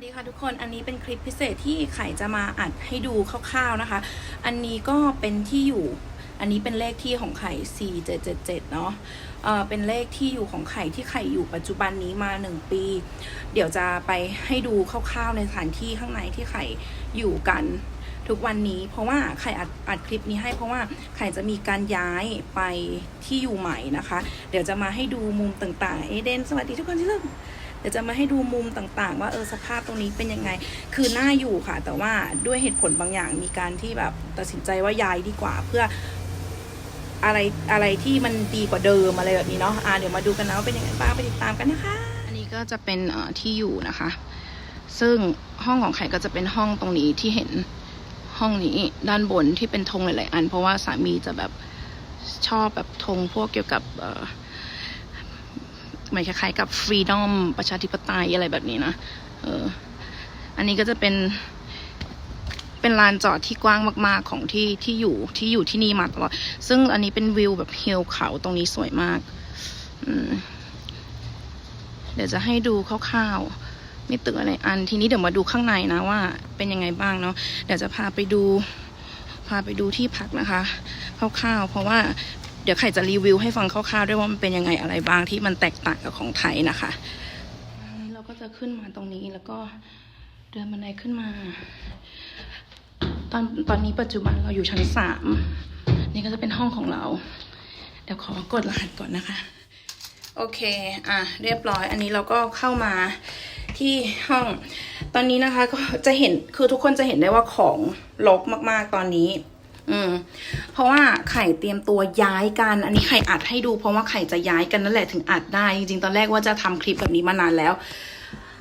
สดีค่ะทุกคนอันนี้เป็นคลิปพิเศษที่ไข่จะมาอัดให้ดูคร่าวๆนะคะ อันนี้ก็เป็นที่อยู่ อันนี้เป็นเลขที่ของไข่4777 เนาะเออเป็นเลขที่อยู่ของไข่ที่ไข่อยู่ปัจจุบันนี้มา 1 ปี เดี๋ยวจะไปให้ดูคร่าวๆในสถานที่ข้างในที่ไข่อยู่กันทุกวันนี้เพราะว่าไข่อัดอัดคลิปนี้ให้เพราะว่าไข่จะมีการย้ายไปที่อยู่ใหม่นะคะ เดี๋ยวจะมาให้ดูมุมต่างๆเอเดนสวัสดีทุกคนที่เริ่ม เดี๋ยวจะมาให้ดูมุมต่างๆ ว่าเออสภาพตรงนี้เป็นยังไง คือน่าอยู่ค่ะ แต่ว่าด้วยเหตุผลบางอย่างมีการที่แบบตัดสินใจว่าย้ายดีกว่าเพื่ออะไรอะไรที่มันดีกว่าเดิมอะไรแบบนี้เนาะอ่าเดี๋ยวมาดูกันนะว่าเป็นยังไงบ้างไปติดตามกันนะคะ อันนี้ก็จะเป็นที่อยู่นะคะ ซึ่งห้องของไข่ก็จะเป็นห้องตรงนี้ที่เห็นห้องนี้ด้านบนที่เป็นธงหลาย ๆ อัน เพราะว่าสามีจะแบบชอบแบบธงพวกเกี่ยวกับเอ่อหมายคล้ายๆกับฟรีดอมประชาธิปไตยอะไรแบบนี้นะเอออันนี้ก็จะเป็นเป็นลานจอดที่กว้างมากๆของที่ที่อยู่ที่อยู่ที่นี่มาตลอด ซึ่งอันนี้เป็นวิวแบบเฮิลเขาตรงนี้สวยมากมเดี๋ยวจะให้ดูคร่าวๆมีตึกอะไรอันทีนี้เดี๋ยวมาดูข้างในนะว่า เป็นยังไงบ้างเนาะเดี๋ยวจะพาไปดู พาไปดูที่พักนะคะคร่าวๆเพราะว่า เดี๋ยวไข่จะรีวิวให้ฟังคร่าวๆด้วยว่ามันเป็นยังไงอะไรบ้างที่มันแตกต่างกับของไทยนะคะนี้เราก็จะขึ้นมาตรงนี้แล้วก็เดินบันไดขึ้นมา ตอนตอนนี้ปัจจุบันเราอยู่ชั้นสามนี่ก็จะเป็นห้องของเรา เดี๋ยวขอกดรหัสก่อนนะคะ โอเค อะ เรียบร้อย อันนี้เราก็เข้ามาที่ห้อง ตอนนี้นะคะก็จะเห็น คือทุกคนจะเห็นได้ว่าของรกมากๆตอนนี้ อืม เพราะว่าไข่เตรียมตัวย้ายกัน อันนี้ไข่อัดให้ดู เพราะว่าไข่จะย้ายกันนั่นแหละถึงอัดได้ จริงๆตอนแรกว่าจะทำคลิปแบบนี้มานานแล้ว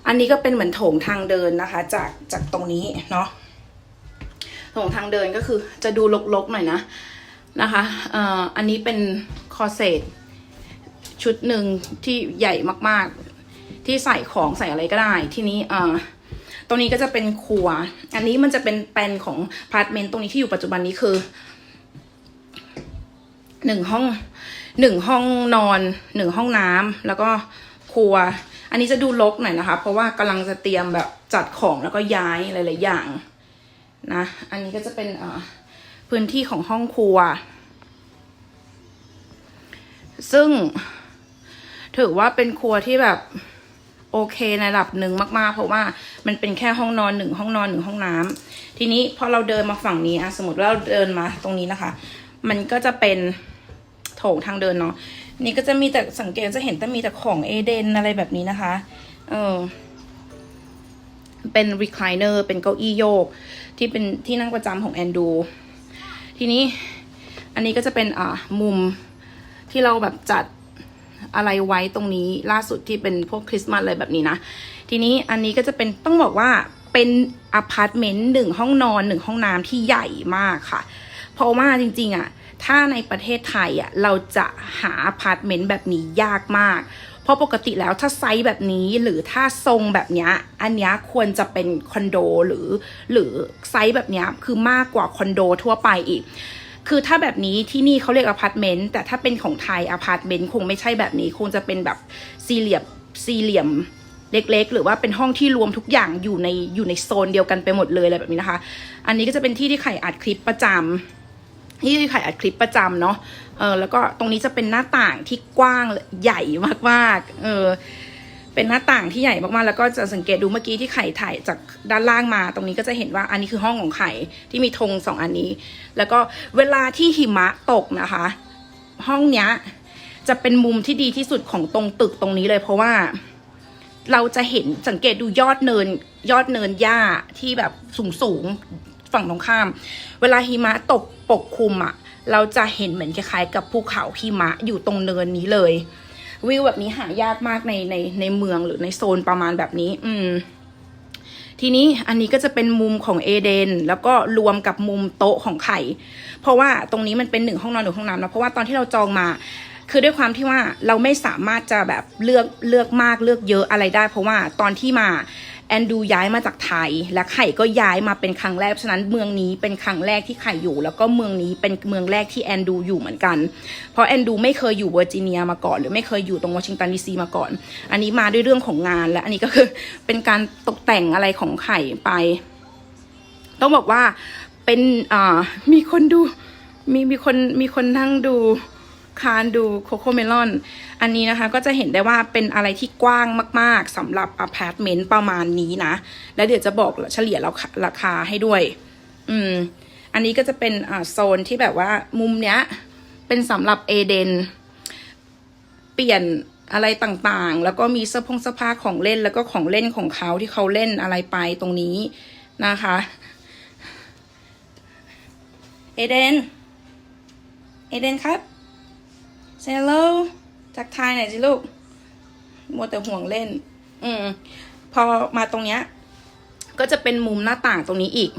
อันนี้ก็เป็นเหมือนโถงทางเดินนะคะ จากจากตรงนี้เนาะโถงทางเดินก็คือจะดูลกๆหน่อยนะนะคะเอ่ออันนี้เป็นคอเซตชุดหนึ่งที่ใหญ่มากๆ ที่ใส่ของใส่อะไรก็ได้ ทีนี้เอ่อ ตรงนี้ก็จะเป็นครัว อันนี้มันจะเป็นแปลนของพาร์ทเมนต์ตรงนี้ที่อยู่ปัจจุบันนี้คือหนึ่งห้องหนึ่งห้องนอนหนึ่งห้องน้ำแล้วก็ครัว อันนี้จะดูรกหน่อยนะคะ เพราะว่ากำลังจะเตรียมแบบจัดของแล้วก็ย้ายหลายๆอย่างนะ อันนี้ก็จะเป็นพื้นที่ของห้องครัว ซึ่งถือว่าเป็นครัวที่แบบ โอเคในระดับหนึ่งมากๆ เพราะว่ามันเป็นแค่ห้องนอนหนึ่งห้องนอนหนึ่งห้องน้ำทีนี้พอเราเดินมาฝั่งนี้อะสมมติว่าเราเดินมาตรงนี้นะคะ มันก็จะเป็นโถงทางเดินเนาะนี่ก็จะมีแต่สังเกตจะเห็นแต่มีแต่ของเอเดนอะไรแบบนี้นะคะ เออเป็น recliner เป็นเก้าอี้โยก ที่เป็นที่นั่งประจำของแอนดู ทีนี้อันนี้ก็จะเป็นอ่ามุมที่เราแบบจัด อะไรไว้ตรงนี้ล่าสุดที่เป็นพวกคริสต์มาสอะไรแบบนี้นะ ทีนี้อันนี้ก็จะเป็นต้องบอกว่าเป็นอพาร์ตเมนต์หนึ่งห้องนอนหนึ่งห้องน้ำที่ใหญ่มากค่ะ เพราะว่าจริงๆอะถ้าในประเทศไทยอะเราจะหาอพาร์ตเมนต์แบบนี้ยากมาก เพราะปกติแล้วถ้าไซส์แบบนี้หรือถ้าทรงแบบเนี้ยอันเนี้ยควรจะเป็นคอนโดหรือหรือไซส์แบบเนี้ยคือมากกว่าคอนโดทั่วไปอีก คือถ้าแบบนี้ที่นี่เขาเรียกอพาร์ตเมนต์แต่ถ้าเป็นของไทยอพาร์ตเมนต์คงไม่ใช่แบบนี้ คงจะเป็นแบบสี่เหลี่ยมสี่เหลี่ยมเล็กๆ หรือว่าเป็นห้องที่รวมทุกอย่างอยู่ในอยู่ในโซนเดียวกันไปหมดเลยอะไรแบบนี้นะคะ อันนี้ก็จะเป็นที่ที่ไข่อัดคลิปประจำที่ไข่อัดคลิปประจำเนาะเออแล้วก็ตรงนี้จะเป็นหน้าต่างที่กว้างใหญ่มากๆ เออ เป็นหน้าต่างที่ใหญ่มากๆ แล้วก็จะสังเกตดูเมื่อกี้ที่ไข่ถ่ายจากด้านล่างมา ตรงนี้ก็จะเห็นว่าอันนี้คือห้องของไข่ที่มีธงสองอันนี้ แล้วก็เวลาที่หิมะตกนะคะ ห้องเนี้ยจะเป็นมุมที่ดีที่สุดของตรงตึกตรงนี้เลย เพราะว่าเราจะเห็นสังเกตดูยอดเนิน ยอดเนินหญ้าที่แบบสูงสูงๆฝั่งตรงข้าม เวลาหิมะตกปกคลุมอะ่ะ เราจะเห็นเหมือนคล้ายๆ กับภูเขาหิมะอยู่ตรงเนินนี้เลย วิวแบบนี้หายากมากในในในเมืองหรือในโซนประมาณแบบนี้ อืม ทีนี้อันนี้ก็จะเป็นมุมของเอเดน แล้วก็รวมกับมุมโต๊ะของไข่ เพราะว่าตรงนี้มันเป็นหนึ่งห้องนอนหนึ่งห้องน้ำนะเพราะว่าตอนที่เราจองมาคือด้วยความที่ว่าเราไม่สามารถจะแบบเลือกเลือกมากเลือกเยอะอะไรได้ เพราะว่าตอนที่มา แอนดูย้ายมาจากไทย และไข่ก็ย้ายมาเป็นครั้งแรกฉะนั้นเมืองนี้เป็นครั้งแรกที่ไข่อยู่ แล้วก็เมืองนี้เป็นเมืองแรกที่แอนดูอยู่เหมือนกัน เพราะแอนดูไม่เคยอยู่เวอร์จิเนียมาก่อน หรือไม่เคยอยู่ตรงวอชิงตันดีซีมาก่อน อันนี้มาด้วยเรื่องของงาน และอันนี้ก็คือเป็นการตกแต่งอะไรของไข่ไป ต้องบอกว่าเป็นอ่ามีคนดูมีมีคนมีคนนั่งดู คานดูโคโคเมลอน อันนี้นะคะก็จะเห็นได้ว่าเป็นอะไรที่กว้างมากๆสำหรับอพาร์ตเมนต์ประมาณนี้นะ แล้วเดี๋ยวจะบอกเฉลี่ยราคาราคาให้ด้วย อืม อันนี้ก็จะเป็นอ่าโซนที่แบบว่ามุมเนี้ย เป็นสำหรับเอเดน เปลี่ยนอะไรต่างๆ แล้วก็มีเสื้อผงเสื้อผ้าของเล่นแล้วก็ของเล่นของเขาที่เขาเล่นอะไรไปตรงนี้นะคะ เอเดน เอเดนครับ เซลโลทักทายหน่อยสิลูกมัวแต่ห่วงเล่น อืม พอมาตรงเนี้ย ก็จะเป็นมุมหน้าต่างตรงนี้อีก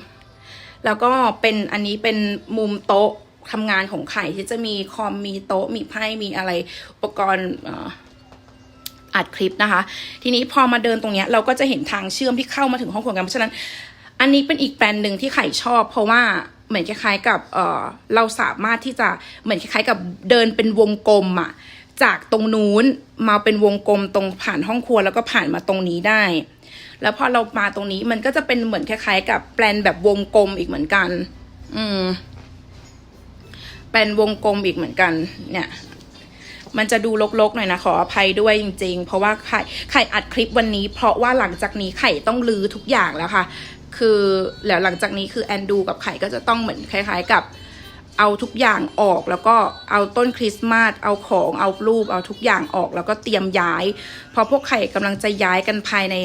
แล้วก็เป็นอันนี้เป็นมุมโต๊ะทำงานของไข่ที่จะมีคอมมีโต๊ะมีไพ่มีอะไรอุปกรณ์อ่ออัดคลิปนะคะ ทีนี้พอมาเดินตรงเนี้ยเราก็จะเห็นทางเชื่อมที่เข้ามาถึงห้องครัวกันเพราะฉะนั้น อันนี้เป็นอีกแปลนหนึ่งที่ไข่ชอบ เพราะว่า เหมือนคล้ายๆกับเออเราสามารถที่จะเหมือนคล้ายๆกับเดินเป็นวงกลมอะจากตรงนู้นมาเป็นวงกลมตรงผ่านห้องครัวแล้วก็ผ่านมาตรงนี้ได้ แล้วพอเรามาตรงนี้มันก็จะเป็นเหมือนคล้ายๆ กับแปลนแบบวงกลมอีกเหมือนกัน อืมแปลนวงกลมอีกเหมือนกัน เนี่ยมันจะดูลกๆหน่อยนะขออภัยด้วยจริง ๆ เพราะว่าไข่ไข่อัดคลิปวันนี้ เพราะว่าหลังจากนี้ไข่ต้องลือทุกอย่างแล้วค่ะ คือแล้วหลังจากนี้คือแอนดูกับไข่ก็จะต้องเหมือนคล้าย ๆ กับเอาทุกอย่างออกแล้วก็เอาต้นคริสต์มาสเอาของเอารูปเอาทุกอย่างออกแล้วก็เตรียมย้าย เพราะพวกไข่กำลังจะย้ายกันภายใน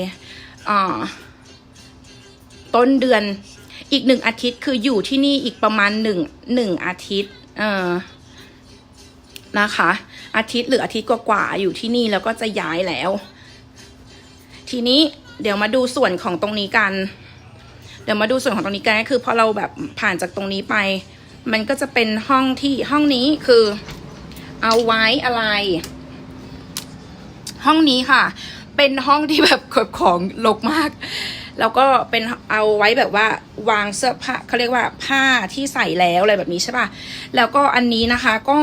ต้นเดือนอีกหนึ่งอาทิตย์คืออยู่ที่นี่อีกประมาณหนึ่งหนึ่งอาทิตย์เออนะคะ อาทิตย์หรืออาทิตย์กว่าๆอยู่ที่นี่แล้วก็จะย้ายแล้ว ทีนี้เดี๋ยวมาดูส่วนของตรงนี้กัน เดี๋ยวมาดูส่วนของตรงนี้กันก็คือพอเราแบบผ่านจากตรงนี้ไป มันก็จะเป็นห้องที่ห้องนี้คือเอาไว้อะไร ห้องนี้ค่ะ เป็นห้องที่แบบขนของลกมาก แล้วก็เป็นเอาไว้แบบว่าวางเสื้อผ้าเขาเรียกว่าผ้าที่ใส่แล้วอะไรแบบนี้ใช่ป่ะแล้วก็อันนี้นะคะก็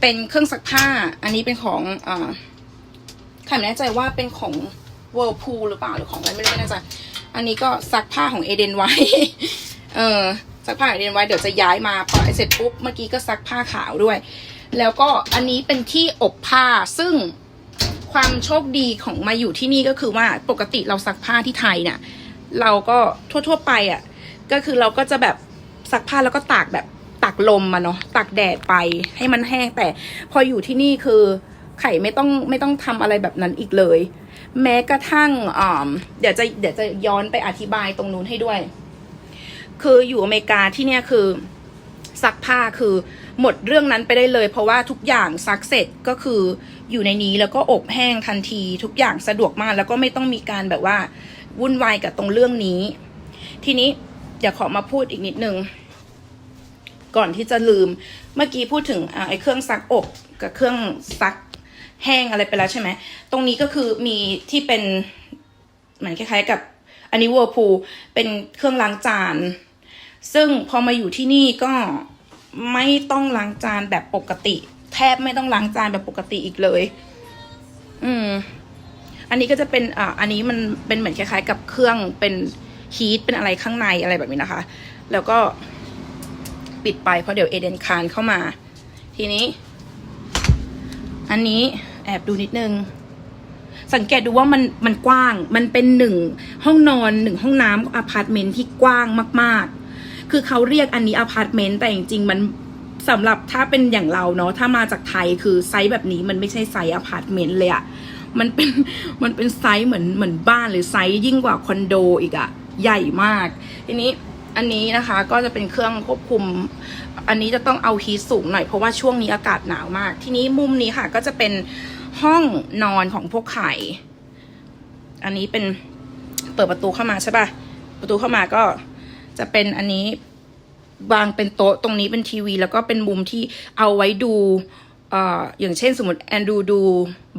เป็นเครื่องซักผ้า อันนี้เป็นของอ่าใครไม่แน่ใจว่าเป็นของ Whirlpool หรือเปล่าหรือของอะไรไม่รู้ไม่แน่ใจ อันนี้ก็ซักผ้าของเอเดนไว้ เออซักผ้าของเอเดนไว้เดี๋ยวจะย้ายมาพอเสร็จปุ๊บเมื่อกี้ก็ซักผ้าขาวด้วย แล้วก็อันนี้เป็นที่อบผ้าซึ่งความโชคดีของมาอยู่ที่นี่ก็คือว่าปกติเราซักผ้าที่ไทยเนี่ยเราก็ทั่วๆไปอะ ก็คือเราก็จะแบบซักผ้าแล้วก็ตากแบบตากลมมาเนาะตากแดดไปให้มันแห้งแต่พออยู่ที่นี่คือไข่ไม่ต้องไม่ต้องทำอะไรแบบนั้นอีกเลย แม้กระทั่งเดี๋ยวจะเดี๋ยวจะย้อนไปอธิบายตรงนู้นให้ด้วย คืออยู่อเมริกาที่เนี่ยคือซักผ้าคือหมดเรื่องนั้นไปได้เลย เพราะว่าทุกอย่างซักเสร็จก็คืออยู่ในนี้แล้วก็อบแห้งทันที ทุกอย่างสะดวกมากแล้วก็ไม่ต้องมีการแบบว่าวุ่นวายกับตรงเรื่องนี้ ทีนี้เดี๋ยวขอมาพูดอีกนิดนึง ก่อนที่จะลืมเมื่อกี้พูดถึงอไอ้เครื่องซักอบกับเครื่องซัก แห้งอะไรไปแล้วใช่ไหม ตรงนี้ก็คือมีที่เป็นเหมือนคล้ายๆกับอันนี้ Whirlpool เป็นเครื่องล้างจาน ซึ่งพอมาอยู่ที่นี่ก็ไม่ต้องล้างจานแบบปกติ แทบไม่ต้องล้างจานแบบปกติอีกเลย อืม อันนี้ก็จะเป็นอ่าอันนี้มันเป็นเหมือนคล้ายๆ กับเครื่องเป็นฮีทเป็นอะไรข้างในอะไรแบบนี้นะคะ แล้วก็ปิดไปเพราะเดี๋ยวเอเดนคานเข้ามา ทีนี้ อันนี้แอบดูนิดนึง สังเกตดูว่ามันมันกว้าง มันเป็นหนึ่งห้องนอนหนึ่งห้องน้ำอพาร์ตเมนต์ที่กว้างมาก ๆ คือเขาเรียกอันนี้อพาร์ตเมนต์แต่จริงๆมันสำหรับถ้าเป็นอย่างเราเนาะถ้ามาจากไทยคือไซส์แบบนี้มันไม่ใช่ไซส์อพาร์ตเมนต์เลยอะมันเป็นมันเป็นไซส์เหมือนเหมือนบ้านหรือไซส์ยิ่งกว่าคอนโดอีกอะใหญ่มาก ทีนี้ อันนี้นะคะก็จะเป็นเครื่องควบคุม อันนี้จะต้องเอาฮีทสูงหน่อยเพราะว่าช่วงนี้อากาศหนาวมาก ทีนี้มุมนี้ค่ะก็จะเป็นห้องนอนของพวกไข่ อันนี้เป็นเปิดประตูเข้ามาใช่ปะประตูเข้ามาก็จะเป็นอันนี้วางเป็นโต๊ะตรงนี้เป็นทีวี แล้วก็เป็นมุมที่เอาไว้ดู เอ่ออย่างเช่นสมมติแอนดูดู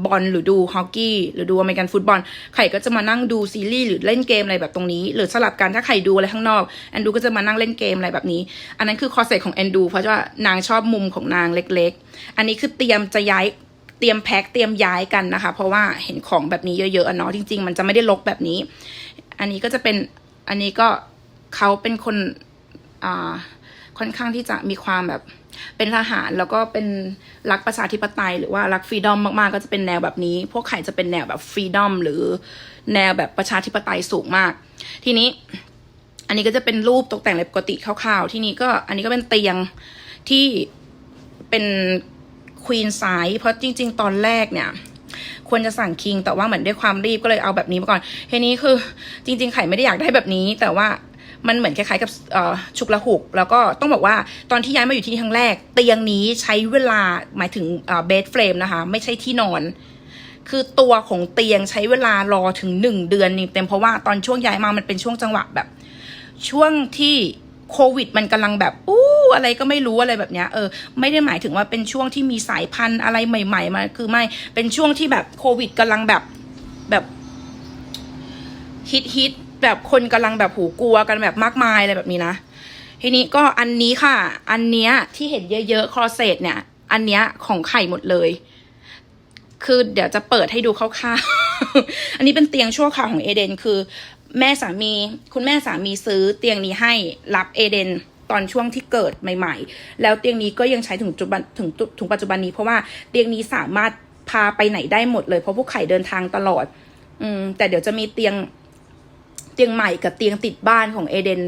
บอลหรือดูฮอกกี้หรือดูอเมริกันฟุตบอลไข่ก็จะมานั่งดูซีรีส์หรือเล่นเกมอะไรแบบตรงนี้ หรือสลับกันถ้าไข่ดูอะไรข้างนอกแอนดูก็จะมานั่งเล่นเกมอะไรแบบนี้ อันนั้นคือคอเซ็ตของแอนดูเพราะว่านางชอบมุมของนางเล็ก ๆ อันนี้คือเตรียมจะย้ายเตรียมแพ็คเตรียมย้ายกันนะคะ เพราะว่าเห็นของแบบนี้เยอะๆอะเนาะจริง ๆ มันจะไม่ได้ลกแบบนี้ อันนี้ก็จะเป็นอันนี้ก็เขาเป็นคนอ่า ค่อนข้างที่จะมีความแบบเป็นทหารแล้วก็เป็นรักประชาธิปไตย หรือว่ารักฟรีดอมมากๆ ก็จะเป็นแนวแบบนี้ พวกไข่จะเป็นแนวแบบฟรีดอมหรือแนวแบบประชาธิปไตยสูงมาก ทีนี้ อันนี้ก็จะเป็นรูปตกแต่งอะไรปกติคร่าวๆ ที่นี้ก็อันนี้ก็เป็นเตียงที่เป็นควีนไซส์เพราะจริง ๆ ตอนแรกเนี่ยควรจะสั่งคิงแต่ว่าเหมือนด้วยความรีบก็เลยเอาแบบนี้มาก่อนทีนี้คือจริง ๆ ไข่ไม่ได้อยากได้แบบนี้ แต่ว่า มันเหมือนคล้ายๆกับเอ่อฉุกละหุก แล้วก็ต้องบอกว่าตอนที่ย้ายมาอยู่ที่นี่ครั้งแรก เตียงนี้ใช้เวลาหมายถึงเบดเฟรมนะคะ ไม่ใช่ที่นอน คือตัวของเตียงใช้เวลารอถึงหนึ่งเดือนนี่เต็มเพราะว่าตอนช่วงย้ายมามันเป็นช่วงจังหวะแบบ ช่วงที่โควิดมันกำลังแบบอู้อะไรก็ไม่รู้อะไรแบบเนี้ยเออไม่ได้หมายถึงว่าเป็นช่วงที่มีสายพันธุ์อะไรใหม่ ๆมาคือไม่เป็นช่วงที่แบบโควิดกำลังแบบแบบฮิตฮิต แบบคนกำลังแบบหูกลัวกันแบบมากมายอะไรแบบนี้นะ ทีนี้ก็อันนี้ค่ะ อันเนี้ยที่เห็นเยอะๆคลอเซตเนี่ย อันเนี้ยของไข่หมดเลย คือเดี๋ยวจะเปิดให้ดูคร่าวๆอันนี้เป็นเตียงชั่วคราวของเอเดน คือ แม่สามี คุณแม่สามีซื้อเตียงนี้ให้รับเอเดนตอนช่วงที่เกิดใหม่ ๆ แล้วเตียงนี้ก็ยังใช้ถึงจจุบันถึงถึงปัจจุบันนี้เพราะว่าเตียงนี้สามารถพาไปไหนได้หมดเลยเพราะพวกไข่เดินทางตลอด อืมแต่เดี๋ยวจะมีเตียง เตียงใหม่กับเตียงติดบ้านของเอเดน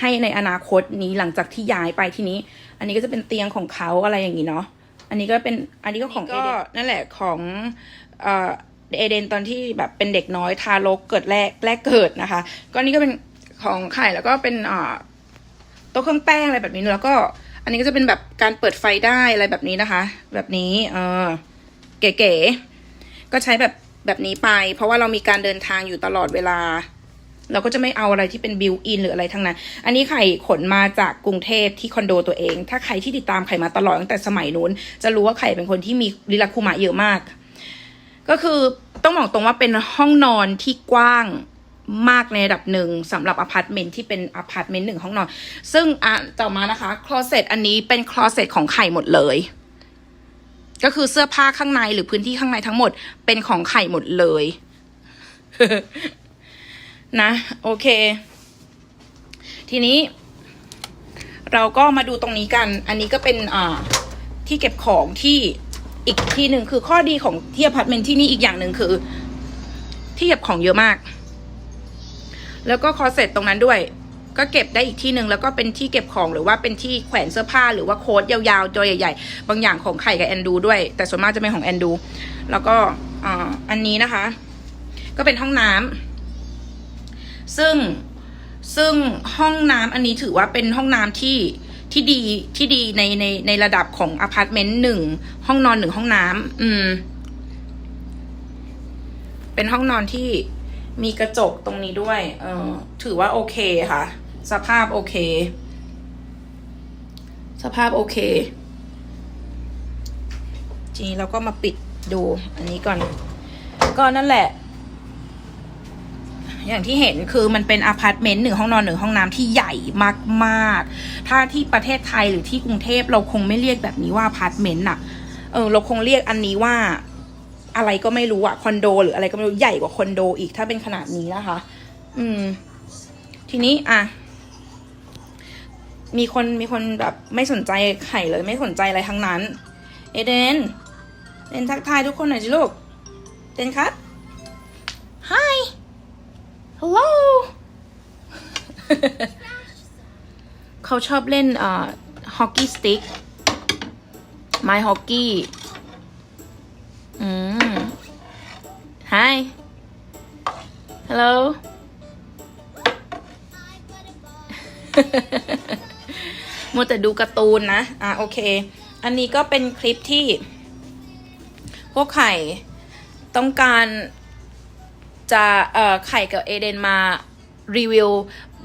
ให้ในอนาคตนี้หลังจากที่ย้ายไปทีนี้ อันนี้ก็จะเป็นเตียงของเขาอะไรอย่างนี้เนาะอันนี้ก็เป็นอันนี้ก็ของเอเดนนั่นแหละของเอ่อเอเดนตอนที่แบบเป็นเด็กน้อยทารกเกิดแรกแรกเกิดนะคะ ก็นี่ก็เป็นของไข่แล้วก็เป็นอ่าโต๊ะเครื่องแป้งอะไรแบบนี้แล้วก็ อันนี้ก็จะเป็นแบบการเปิดไฟได้อะไรแบบนี้นะคะ แบบนี้เออเก๋ๆก็ใช้แบบแบบนี้ไป เพราะว่าเรามีการเดินทางอยู่ตลอดเวลา เราก็จะไม่เอาอะไรที่เป็นบิวอินหรืออะไรทั้งนั้น อันนี้ไข่ขนมาจากกรุงเทพที่คอนโดตัวเอง ถ้าใครที่ติดตามไข่มาตลอดตั้งแต่สมัยนู้น จะรู้ว่าไข่เป็นคนที่มีลิลาคุมะเยอะมาก ก็คือต้องบอกตรงว่าเป็นห้องนอนที่กว้างมากในระดับหนึ่งสำหรับอพาร์ตเมนต์ที่เป็นอพาร์ตเมนต์หนึ่งห้องนอน ซึ่งอะต่อมานะคะคลอเซตอันนี้เป็นคลอเซตของไข่หมดเลย ก็คือเสื้อผ้าข้างในหรือพื้นที่ข้างในทั้งหมดเป็นของไข่หมดเลย นะ โอเค ทีนี้ เราก็มาดูตรงนี้กัน อันนี้ก็เป็นอ่าที่เก็บของที่อีกที่หนึ่งคือข้อดีของที่อพาร์ตเมนต์ที่นี่อีกอย่างหนึ่งคือ ที่เก็บของเยอะมาก แล้วก็คอเซ็ตตรงนั้นด้วย ก็เก็บได้อีกที่หนึ่งแล้วก็เป็นที่เก็บของหรือว่าเป็นที่แขวนเสื้อผ้าหรือว่าโค้ดยาวๆตัวใหญ่ ๆ บางอย่างของไข่กับแอนดูด้วย แต่ส่วนมากจะเป็นของแอนดู แล้วก็อ่าอันนี้นะคะ ก็เป็นห้องน้ำ ซึ่งซึ่งห้องน้ำอันนี้ถือว่าเป็นห้องน้ำที่ที่ดีที่ดีในในในระดับของอพาร์ตเมนต์หนึ่งห้องนอนหนึ่งห้องน้ำอืม เป็นห้องนอนที่มีกระจกตรงนี้ด้วย เออถือว่าโอเคค่ะ สภาพโอเค สภาพโอเคทีนี้เราก็มาปิดดูอันนี้ก่อน ก็นั่นแหละ อย่างที่เห็นคือมันเป็นอพาร์ตเมนต์หนึ่งห้องนอนหนึ่งห้องน้ำที่ใหญ่มากๆ ถ้าที่ประเทศไทยหรือที่กรุงเทพเราคงไม่เรียกแบบนี้ว่าอพาร์ตเมนต์อะเออเราคงเรียกอันนี้ว่าอะไรก็ไม่รู้อะคอนโด หรืออะไรก็ไม่รู้ใหญ่กว่าคอนโดอีกถ้าเป็นขนาดนี้นะคะ อืม ทีนี้อะมีคนมีคนแบบไม่สนใจไข่เลยไม่สนใจอะไรทั้งนั้น เอเดนเดนทักทายทุกคนหน่อยสิลูกเดนครับ Hello เขาชอบเล่นเอ่อฮอกกี้สติ๊กไม้ฮอกกี้ อืม Hi Hello มัวแต่ดูการ์ตูนนะ อะโอเค อันนี้ก็เป็นคลิปที่ พวกไข่ต้องการ จะเอ่อไข่กับเอเดนมารีวิว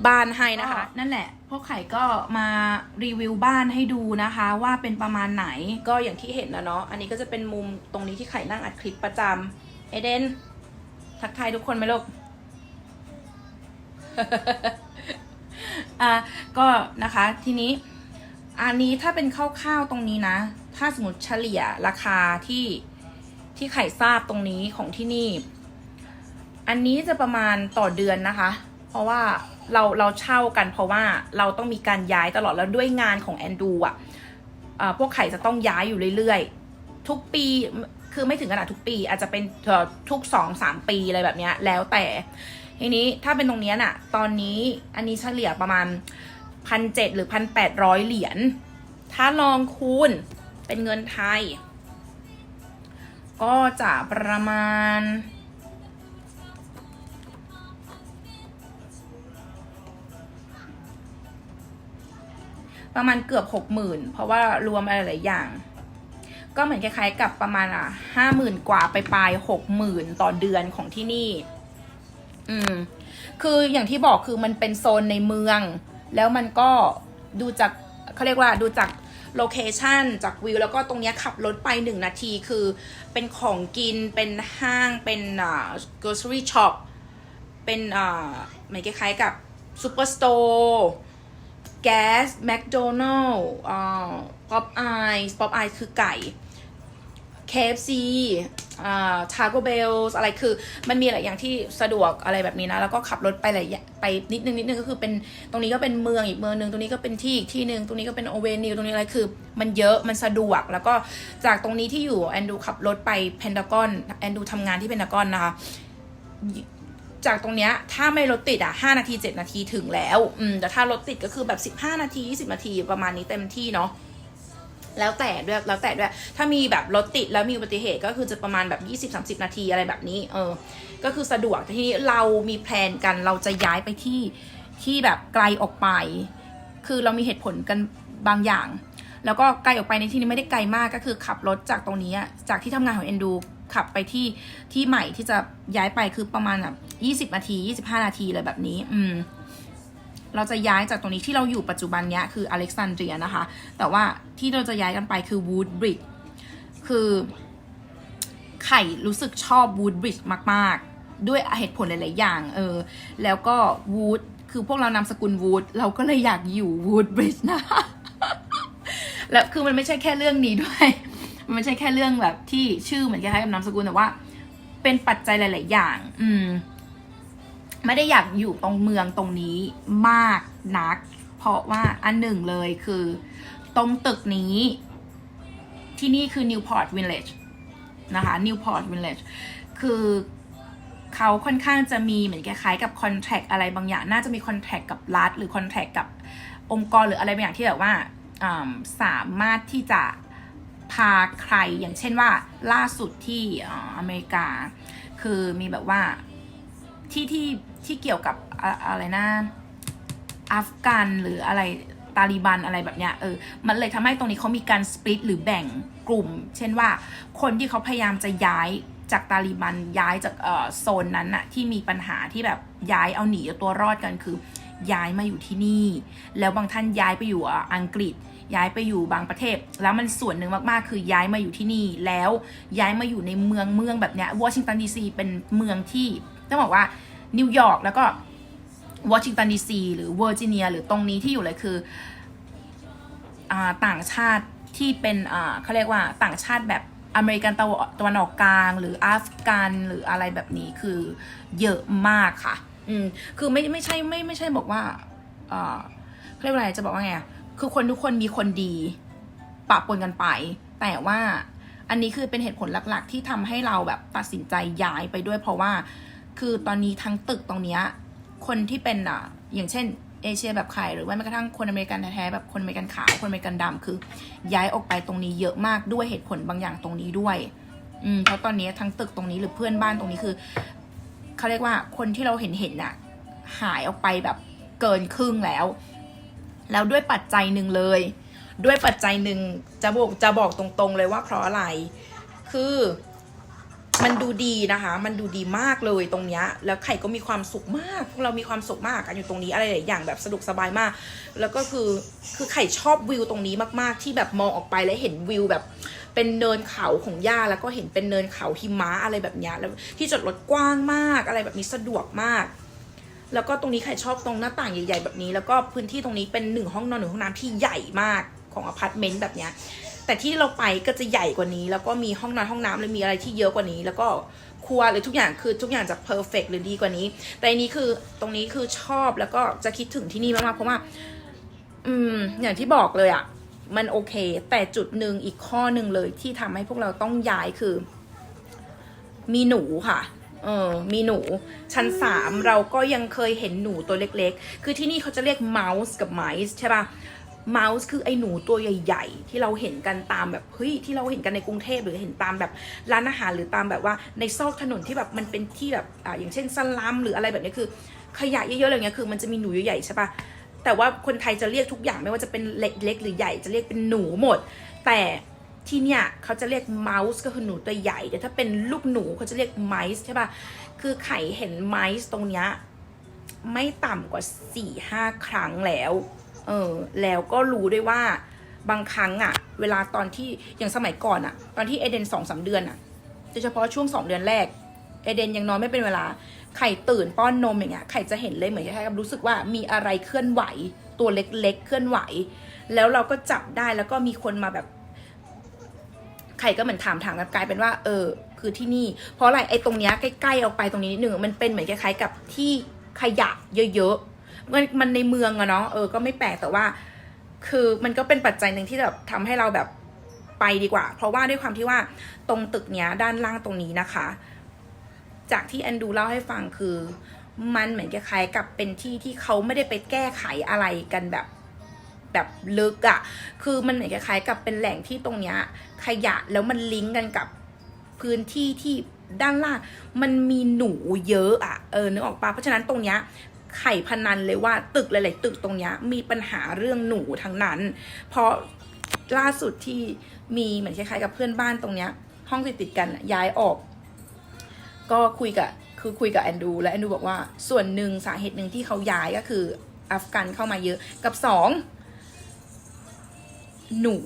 บ้านให้นะคะ นั่นแหละพวกไข่ก็มารีวิวบ้านให้ดูนะคะ ว่าเป็นประมาณไหนก็อย่างที่เห็นนะเนาะอันนี้ก็จะเป็นมุมตรงนี้ที่ไข่นั่งอัดคลิปประจำเอเดนทักทายทุกคนไหมลูกอะก็นะคะทีนี้อันนี้ถ้าเป็นคร่าวๆตรงนี้นะ ถ้าสมมติเฉลี่ยราคาที่ที่ไข่ทราบตรงนี้ของที่นี่ อันนี้จะประมาณต่อเดือนนะคะ เพราะว่าเราเราเช่ากันเพราะว่าเราต้องมีการย้ายตลอดแล้วด้วยงานของแอนดูอะพวกไข่จะต้องย้ายอยู่เรื่อยๆ ทุกปีคือไม่ถึงขนาดทุกปี อาจจะเป็นทุกสองสามปีอะไรแบบนี้แล้วแต่ทีนี้ถ้าเป็นตรงนี้น่ะ ตอนนี้อันนี้เฉลี่ยประมาณพันเจ็ดหรือพันแปดร้อยเหรียญถ้าลองคูณเป็นเงินไทย ก็จะประมาณ ประมาณเกือบหกหมื่นเพราะว่ารวมอะไรหลายอย่าง ก็เหมือนคล้ายๆ กับประมาณอะห้าหมื่นกว่าไปปลายหกหมื่นต่อเดือนของที่นี่ อืม คืออย่างที่บอกคือมันเป็นโซนในเมือง แล้วมันก็ดูจากเขาเรียกว่าดูจากโลเคชันจากวิวแล้วก็ตรงนี้ขับรถไปหนึ่งนาทีคือเป็นของกินเป็นห้างเป็นอ่า grocery shop เป็นอ่าเหมือนคล้ายๆกับซูเปอร์สโตร์ แก๊สแมคโดนัลล์อ่าป๊อปไอซ์ป๊อปไอซ์คือไก่ KFC อ่า Taco Bell อะไรคือ มันมีหลายอย่างที่สะดวกอะไรแบบนี้นะ แล้วก็ขับรถไปหลายไปนิดนึงนิดนึงก็คือเป็นตรงนี้ก็เป็นเมืองอีกเมืองหนึ่งตรงนี้ก็เป็นที่อีกที่หนึ่งตรงนี้ก็เป็นโอเวนิวตรงนี้อะไรคือ มันเยอะมันสะดวกแล้วก็จากตรงนี้ที่อยู่แอนดูขับรถไปเพนทากอนแอนดูทำงานที่เพนทากอนนะคะ จากตรงเนี้ยถ้าไม่รถติดอะห้านาทีเจ็ดนาทีถึงแล้ว อืมแต่ถ้ารถติดก็คือแบบสิบห้านาทียี่สิบนาทีประมาณนี้เต็มที่เนาะแล้วแต่ด้วยแล้วแต่ด้วย ถ้ามีแบบรถติดแล้วมีอุบัติเหตุก็คือจะประมาณแบบยี่สิบสามสิบนาทีอะไรแบบนี้ เออ ก็คือสะดวกทีนี้เรามีแพลนกันเราจะย้ายไปที่ที่แบบไกลออกไป คือเรามีเหตุผลกันบางอย่าง แล้วก็ไกลออกไปในที่นี้ไม่ได้ไกลมากก็คือขับรถจากตรงนี้จากที่ทำงานของเอ็นดู ขับไปที่ที่ใหม่ที่จะย้ายไปคือประมาณแบบยี่สิบนาทียี่สิบห้านาทีเลยแบบนี้ อืม เราจะย้ายจากตรงนี้ที่เราอยู่ปัจจุบันเนี้ยคืออเล็กซานเดรียนะคะ แต่ว่าที่เราจะย้ายกันไปคือวูดบริดคือไข่รู้สึกชอบวูดบริดมาก ๆ ด้วยเหตุผลหลาย ๆ อย่าง เออ แล้วก็วูดคือพวกเรานามสกุลวูดเราก็เลยอยากอยู่วูดบริดนะคะแล้วคือมันไม่ใช่แค่เรื่องนี้ด้วย มันไม่ใช่แค่เรื่องแบบที่ชื่อเหมือนคล้ายๆกับนามสกุลแต่ว่า เป็นปัจจัยหลาย ๆ อย่าง อืม ไม่ได้อยากอยู่ตรงเมืองตรงนี้มากนัก เพราะว่าอันหนึ่งเลยคือ ตรงตึกนี้ ที่นี่คือ Newport Village นะคะ Newport Village คือเขาค่อนข้างจะมีเหมือนคล้ายๆกับคอนแท c t อะไรบางอย่าง น่าจะมีคอนแท c t กับรัฐหรือคอนแท c t กับองค์กรหรืออะไรบางอย่างที่แบบว่าสามารถที่จะ พาใครอย่างเช่นว่าล่าสุดที่ออเมริกา คือมีแบบว่าที่ที่ที่เกี่ยวกับอะอะไรนะอัฟกันหรืออะไรตาลิบันอะไรแบบเนี้ยเออ มันเลยทำให้ตรงนี้เขามีการสปลิตหรือแบ่งกลุ่ม เช่นว่าคนที่เขาพยายามจะย้ายจากตาลิบันย้ายจากโซนนั้นอะที่มีปัญหาที่แบบย้ายเอาหนีเอาตัวรอดกันคือ ย้ายมาอยู่ที่นี่ แล้วบางท่านย้ายไปอยู่อังกฤษ ย้ายไปอยู่บางประเทศ แล้วมันส่วนหนึ่งมากๆ คือย้ายมาอยู่ที่นี่แล้วย้ายมาอยู่ในเมืองเมืองแบบเนี้ยวอชิงตันดีซีเป็นเมืองที่ต้องบอกว่านิวยอร์กแล้วก็วอชิงตันดีซีหรือเวอร์จิเนียหรือตรงนี้ที่อยู่เลยคืออ่าต่างชาติที่เป็นอ่าเขาเรียกว่าต่างชาติแบบอเมริกันตะวันตะวันออกกลาง หรืออัฟกันหรืออะไรแบบนี้คือเยอะมากค่ะ อืมคือไม่ไม่ใช่ไม่ไม่ใช่บอกว่าเอ่อเขาเรียกว่าอะไรจะบอกว่าไงอะ คือคนทุกคนมีคนดีปะปนกันไป แต่ว่าอันนี้คือเป็นเหตุผลหลักๆ ที่ทำให้เราแบบตัดสินใจย้ายไปด้วย เพราะว่าคือตอนนี้ทั้งตึกตรงเนี้ยคนที่เป็นอะอย่างเช่นเอเชียแบบไข่หรือว่าแม้กระทั่งคนอเมริกันแท้ๆแบบคนอเมริกันขาวคนอเมริกันดำคือ ย้ายออกไปตรงนี้เยอะมากด้วยเหตุผลบางอย่างตรงนี้ด้วย อืมเพราะตอนนี้ทั้งตึกตรงนี้หรือเพื่อนบ้านตรงนี้คือเขาเรียกว่าคนที่เราเห็นเห็นน่ะหายออกไปแบบเกินครึ่งแล้ว แล้วด้วยปัจจัยหนึ่งเลย ด้วยปัจจัยหนึ่งจะบอกจะบอกตรงๆเลยว่าเพราะอะไร คือมันดูดีนะคะ มันดูดีมากเลยตรงเนี้ย แล้วไข่ก็มีความสุขมาก พวกเรามีความสุขมากกันอยู่ตรงนี้อะไรหลายอย่างแบบสะดวกสบายมาก แล้วก็คือ คือไข่ชอบวิวตรงนี้มากๆ ที่แบบมองออกไปแล้วเห็นวิวแบบ เป็นเนินเขาของหญ้าแล้วก็เห็นเป็นเนินเขาหิมะอะไรแบบเนี้ย แล้วที่จอดรถกว้างมาก อะไรแบบนี้สะดวกมาก แล้วก็ตรงนี้ไข่ชอบตรงหน้าต่างใหญ่ ๆ แบบนี้ แล้วก็พื้นที่ตรงนี้เป็นหนึ่งห้องนอนหนึ่งห้องน้ำที่ใหญ่มากของอพาร์ตเมนต์แบบเนี้ยแต่ที่เราไปก็จะใหญ่กว่านี้ แล้วก็มีห้องนอนห้องน้ำเลยมีอะไรที่เยอะกว่านี้ แล้วก็ครัวหรือทุกอย่างคือทุกอย่างจะเพอร์เฟกหรือดีกว่านี้ แต่อันนี้คือตรงนี้คือชอบแล้วก็จะคิดถึงที่นี่มากๆเพราะว่า อืม อย่างที่บอกเลยอะ่ะ มันโอเค แต่จุดหนึ่งอีกข้อหนึ่งเลยที่ทำให้พวกเราต้องย้ายคือ มีหนูค่ะ เออมีหนู ชั้นสามเราก็ยังเคยเห็นหนูตัวเล็กๆ คือที่นี่เขาจะเรียกเมาส์กับไมส์ใช่ปะเมาส์คือไอ้หนูตัวใหญ่ๆ ที่เราเห็นกันตามแบบเฮ้ยที่เราเห็นกันในกรุงเทพหรือเห็นตามแบบร้านอาหารหรือตามแบบว่าในซอกถนนที่แบบมันเป็นที่แบบอ่าอย่างเช่นสลัมหรืออะไรแบบนี้คือ ขยะเยอะๆอะไรเงี้ยคือมันจะมีหนูใหญ่ๆใช่ปะแต่ว่าคนไทยจะเรียกทุกอย่างไม่ว่าจะเป็นเล็กๆหรือใหญ่จะเรียกเป็นหนูหมด แต่ ที่เนี่ยเขาจะเรียกเมาส์ก็คือหนูตัวใหญ่แต่ถ้าเป็นลูกหนูเขาจะเรียกไมส์ใช่ปะคือไข่เห็นไมส์ตรงเนี้ยไม่ต่ำกว่าสี่ห้าครั้งแล้ว เออ แล้วก็รู้ด้วยว่าบางครั้งอะเวลาตอนที่อย่างสมัยก่อนอะตอนที่เอเดนสองสามเดือนอะโดยเฉพาะช่วงสองเดือนแรก เอเดนยังนอนไม่เป็นเวลา ไข่ตื่นป้อนนมอย่างเงี้ย ไข่จะเห็นเลยเหมือนคล้ายๆกับรู้สึกว่ามีอะไรเคลื่อนไหว ตัวเล็กๆเคลื่อนไหว แล้วเราก็จับได้แล้วก็มีคนมาแบบ ไข่ก็เหมือนถามถามกันกลายเป็นว่า เออ คือที่นี่ เพราะอะไรไอ้ตรงเนี้ยใกล้ๆออกไปตรงนี้นิดหนึ่งมันเป็นเหมือนคล้ายๆกับที่ขยะเยอะๆมันมันในเมืองอะเนาะเออก็ไม่แปลกแต่ว่า คือมันก็เป็นปัจจัยหนึ่งที่แบบทำให้เราแบบไปดีกว่า เพราะว่าด้วยความที่ว่าตรงตึกเนี้ยด้านล่างตรงนี้นะคะ จากที่แอนดูเล่าให้ฟังคือ มันเหมือนคล้ายๆกับเป็นที่ที่เขาไม่ได้ไปแก้ไขอะไรกันแบบ แบบลึกอะ่ะ คือมันเหมือนคล้ายๆกับเป็นแหล่งที่ตรงเนี้ยขยะแล้วมันลิงก์กันกับพื้นที่ที่ด้านล่าง มันมีหนูเยอะอะ่ะ เออนึกออกปะเพราะฉะนั้นตรงเนี้ยไข่พนันเลยว่าตึกหลายๆตึกตรงเนี้ยมีปัญหาเรื่องหนูทั้งนั้น เพราะล่าสุดที่มีเหมือนคล้ายๆกับเพื่อนบ้านตรงเนี้ยห้องติดๆกันย้ายออก ก็คุยกับคือคุยกับแอนดูและแอนดูบอกว่าส่วนหนึ่งสาเหตุหนึ่งที่เขาย้ายก็คืออัฟกันเข้ามาเยอะกับสอง หนู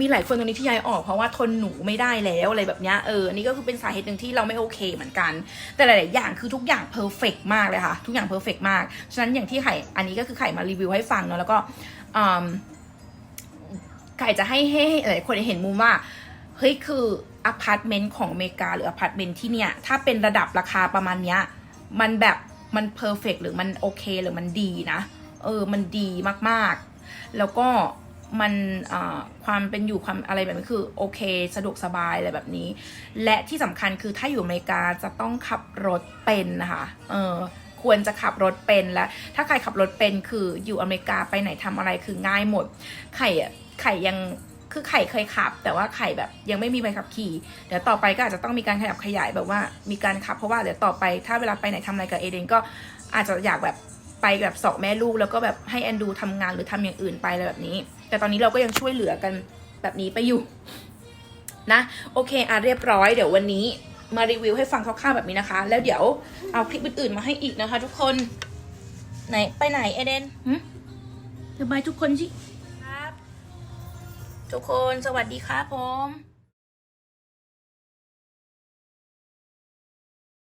มีหลายคนตรงนี้ที่ย้ายออกเพราะว่าทนหนูไม่ได้แล้วอะไรแบบนี้เออนนี้ก็คือเป็นสาเหตุหนึ่งที่เราไม่โอเคเหมือนกัน แต่หลาย ๆ อย่างคือทุกอย่างเพอร์เฟกมากเลยค่ะ ทุกอย่างเพอร์เฟกมาก ฉะนั้นอย่างที่ไข่อันนี้ก็คือไข่มารีวิวให้ฟังเนาะแล้วก็ไข่จะให้ให้ให้หลายคนเห็นมุมว่าเฮ้ยคืออพาร์ตเมนต์ของอเมริกาหรืออพาร์ตเมนต์ที่เนี่ย ถ้าเป็นระดับราคาประมาณเนี้ย มันแบบมันเพอร์เฟกหรือมันโอเคหรือมันดีนะ เออ มันดีมากๆ แล้วก็ มันความเป็นอยู่ความอะไรแบบนี้คือโอเค สะดวกสบายอะไรแบบนี้ และที่สำคัญคือถ้าอยู่อเมริกาจะต้องขับรถเป็นนะคะเออควรจะขับรถเป็นและถ้าใครขับรถเป็นคืออยู่อเมริกาไปไหนทำอะไรคือง่ายหมด ไข่อะไข่ยังคือไข่เคยขับ แต่ว่าไข่แบบยังไม่มีใบขับขี่เดี๋ยวต่อไปก็อาจจะต้องมีการขยับขยายแบบว่ามีการขับเพราะว่าเดี๋ยวต่อไปถ้าเวลาไปไหนทำอะไรกับเอเดนก็อาจจะอยากแบบ ไปแบบสองแม่ลูกแล้วก็แบบให้แอนดูทำงานหรือทำอย่างอื่นไปอะไรแบบนี้ แต่ตอนนี้เราก็ยังช่วยเหลือกันแบบนี้ไปอยู่นะโอเคอะเรียบร้อยเดี๋ยววันนี้มารีวิวให้ฟังคร่าวๆแบบนี้นะคะ แล้วเดี๋ยวเอาคลิปอื่นๆมาให้อีกนะคะ ทุกคนไหนไปไหนเอเดนหึเธอบายทุกคนสิครับ ทุกคนสวัสดีครับผม